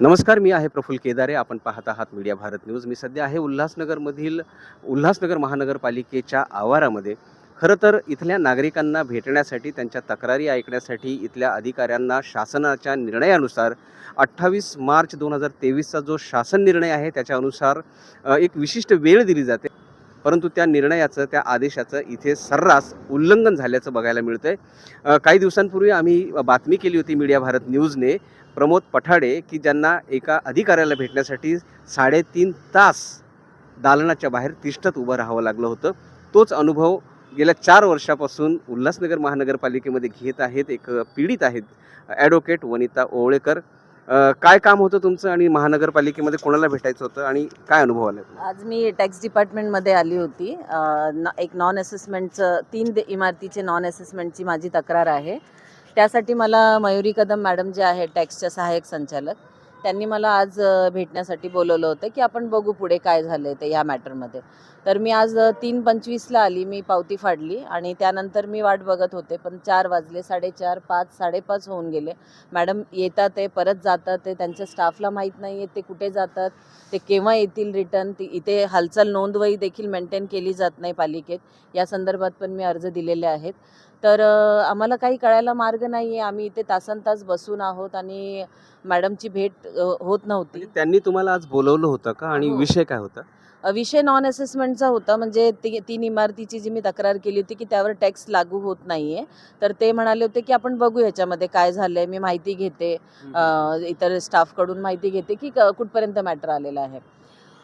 नमस्कार मी आहे प्रफुल केदारे. आपण पाहत आहात मीडिया भारत न्यूज. मी सध्या आहे उल्हासनगरमधील उल्हासनगर महानगरपालिकेच्या आवारामध्ये. खरं तर इथल्या नागरिकांना भेटण्यासाठी त्यांच्या तक्रारी ऐकण्यासाठी इथल्या अधिकाऱ्यांना शासनाच्या निर्णयानुसार अठ्ठावीस मार्च दोन हजार तेवीसचा जो शासन निर्णय आहे त्याच्यानुसार एक विशिष्ट वेळ दिली जाते. परंतु त्या निर्णयाचं त्या आदेशाचं इथे सर्रास उल्लंघन झाल्याचं बघायला मिळतं आहे काही दिवसांपूर्वी आम्ही बातमी केली होती मीडिया भारत न्यूजने प्रमोद पठाडे की ज्यांना एका अधिकाऱ्याला भेटण्यासाठी साडेतीन तास दालनाच्या बाहेर तिष्ठत उभं राहावं लागलं होतं. तोच अनुभव गेल्या चार वर्षापासून उल्हासनगर महानगरपालिकेमध्ये घेत आहेत. एक पीडित आहेत ॲडव्होकेट वनिता ओवळेकर. काय काम होतं तुमचं आणि महानगरपालिकेमध्ये कोणाला भेटायचं होतं आणि काय अनुभव आला? आज मी टॅक्स डिपार्टमेंटमध्ये आली होती. एक नॉन असेसमेंटचं तीन इमारतीचे नॉन असेसमेंटची माझी तक्रार आहे. त्यासाठी मला मयुरी कदम मॅडम जे आहे टॅक्सच्या सहाय्यक संचालक त्यांनी मला आज भेटण्यासाठी बोलवलं होतं की आपण बघू पुढे काय झालं आहे ते ह्या मॅटरमध्ये. तर मी आज तीन पंचवीसला आली मी पावती फाडली आणि त्यानंतर मी वाट बघत होते पण चार वाजले साडेचार पाच साडेपाच होऊन गेले. मॅडम येतात ते परत जातात ते त्यांच्या स्टाफला माहीत नाही आहे ते कुठे जातात ते केव्हा येतील रिटर्न ती इथे हालचाल नोंदवही देखील मेंटेन केली जात नाही पालिकेत. या संदर्भात पण मी अर्ज दिलेले आहेत. तर आम्हाला काही कळायला मार्ग नाही आहे आम्ही इथे तासन तास बसून आहोत आणि मॅडमची भेट होत नव्हती. त्यांनी तुम्हाला आज बोलवलं होतं का? आणि हो. विषय काय होता? विषय नॉन असेसमेंटचा होता. म्हणजे ती तीन इमारतीची जी मी तक्रार केली होती की त्यावर टॅक्स लागू होत नाही आहे तर ते म्हणाले होते की आपण बघू ह्याच्यामध्ये काय झालं आहे मी माहिती घेते. इतर स्टाफकडून माहिती घेते की क- कुठपर्यंत मॅटर आलेलं आहे.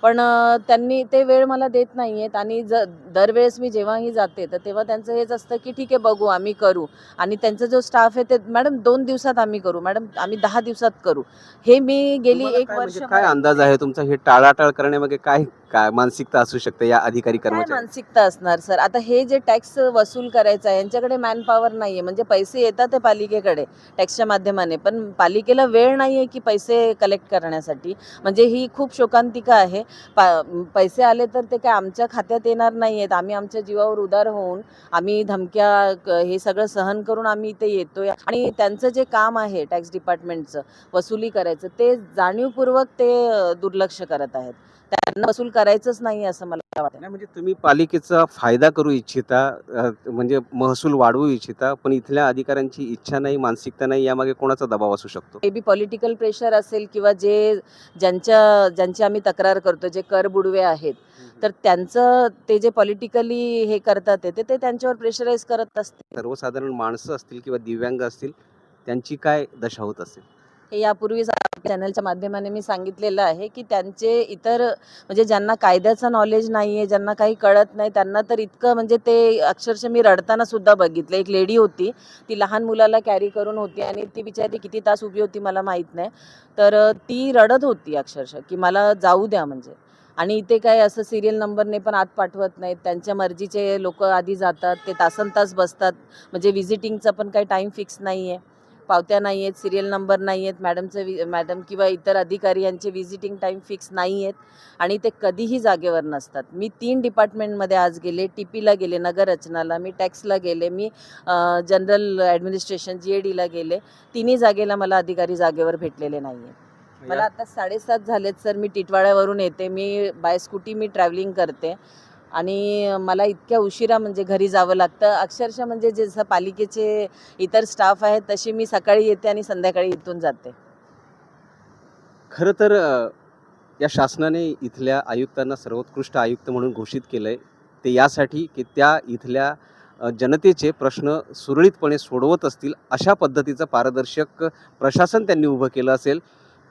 पण त्यांनी ते वेळ मला देत नाही आहेत आणि ज दरवेळेस मी जेव्हाही जाते तर तेव्हा त्यांचं हेच असतं की ठीक आहे बघू आम्ही करू. आणि त्यांचा जो स्टाफ आहे ते मॅडम दोन दिवसात आम्ही करू मॅडम आम्ही दहा दिवसात करू. हे मी गेली एक काय वर्ष म्हणजे काय अंदाज आहे? तुमचा हे टाळाटाळ करण्यामागे काय काय मानसिकता असू शकते या अधिकारी काय कर्मचारी मानसिकता असणार सर? आता हे जे टॅक्स वसूल करायचं आहे यांच्याकडे मॅन पॉवर नाही आहे म्हणजे पैसे येतात ते पालिकेकडे टॅक्सच्या माध्यमाने. पण पालिकेला वेळ नाही आहे की पैसे कलेक्ट करण्यासाठी. म्हणजे ही खूप शोकांतिका आहे. पा पैसे आले तर ते काय आमच्या खात्यात येणार नाही आहेत आम्ही आमच्या जीवावर उदार होऊन आम्ही धमक्या क- हे सगळं सहन करून आम्ही इथे येतोय. आणि त्यांचं जे काम आहे टॅक्स डिपार्टमेंटचं वसुली करायचं ते जाणीवपूर्वक ते अ, दुर्लक्ष करत आहेत. त्यांना वसूल करायचंच नाही असं मला वाटतं. म्हणजे तुम्ही पालिकेचा फायदा करू इच्छिता म्हणजे महसूल वाढवू इच्छिता पण इथल्या अधिकाऱ्यांची इच्छा नाही मानसिकता नाही यामागे कोणाचा दबाव असू शकतो? मे बी पॉलिटिकल प्रेशर असेल किंवा जे ज्यांच्या ज्यांची आम्ही तक्रार करतो जे कर बुडवे आहेत तर त्यांचं ते जे पॉलिटिकली हे करतात ते ते त्यांच्यावर प्रेशराईज करत असतील. सर्वसाधारण माणसं असतील किंवा दिव्यांग असतील त्यांची काय दशा होत असेल? हे यापूर्वीच चॅनलच्या माध्यमाने मी सांगितलेलं आहे की त्यांचे इतर म्हणजे ज्यांना कायद्याचं नॉलेज नाही आहे ज्यांना काही कळत नाही त्यांना तर इतकं म्हणजे ते अक्षरशः मी रडताना सुद्धा बघितलं. एक लेडी होती ती लहान मुलाला कॅरी करून होती आणि ती बिचारी किती तास उभी होती मला माहीत नाही. तर ती रडत होती अक्षरशः की मला जाऊ द्या म्हणजे. आणि इथे काय असं सिरियल नंबरने पण आत पाठवत नाहीत. त्यांच्या मर्जीचे लोक आधी जातात ते तासन तास बसतात. म्हणजे व्हिजिटिंगचा पण काही टाईम फिक्स नाही आहे पावत्या नाही आहेत सिरियल नंबर नाही आहेत मॅडमचं वि मॅडम किंवा इतर अधिकारी यांचे व्हिजिटिंग टाईम फिक्स नाही आहेत आणि ते कधीही जागेवर नसतात. मी तीन डिपार्टमेंटमध्ये आज गेले टी पीला गेले नगररचनाला मी टॅक्सला गेले मी जनरल ॲडमिनिस्ट्रेशन जी ए डीला गेले. तिन्ही जागेला मला अधिकारी जागेवर भेटलेले नाही आहेत मला आता साडेसात झालेत सर. मी टिटवाळ्यावरून येते मी बाय स्कूटी मी ट्रॅव्हलिंग करते. आणि मला इतक्या उशिरा म्हणजे घरी जावं लागतं. अक्षरशः म्हणजे जसं पालिकेचे इतर स्टाफ आहेत तशी मी सकाळी येते आणि संध्याकाळी इथून जाते. खरं तर या शासनाने इथल्या आयुक्तांना सर्वोत्कृष्ट आयुक्त म्हणून घोषित केलं आहे ते यासाठी की त्या इथल्या जनतेचे प्रश्न सुरळीतपणे सोडवत असतील अशा पद्धतीचं पारदर्शक प्रशासन त्यांनी उभं केलं असेल.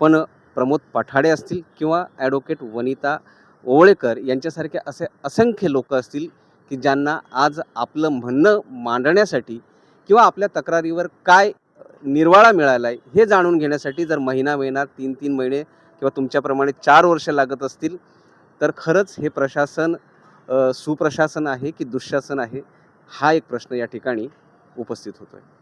पण प्रमोद पठाडे असतील किंवा ॲडव्होकेट वनिता ओवळेकर यांच्यासारखे असे असंख्य लोक असतील की ज्यांना आज आपलं म्हणणं मांडण्यासाठी किंवा आपल्या तक्रारीवर काय निर्वाळा मिळाला आहे हे जाणून घेण्यासाठी जर महिना महिना तीन तीन महिने किंवा तुमच्याप्रमाणे चार वर्ष लागत असतील तर खरंच हे प्रशासन सुप्रशासन आहे की दुःशासन आहे हा एक प्रश्न या ठिकाणी उपस्थित होतो आहे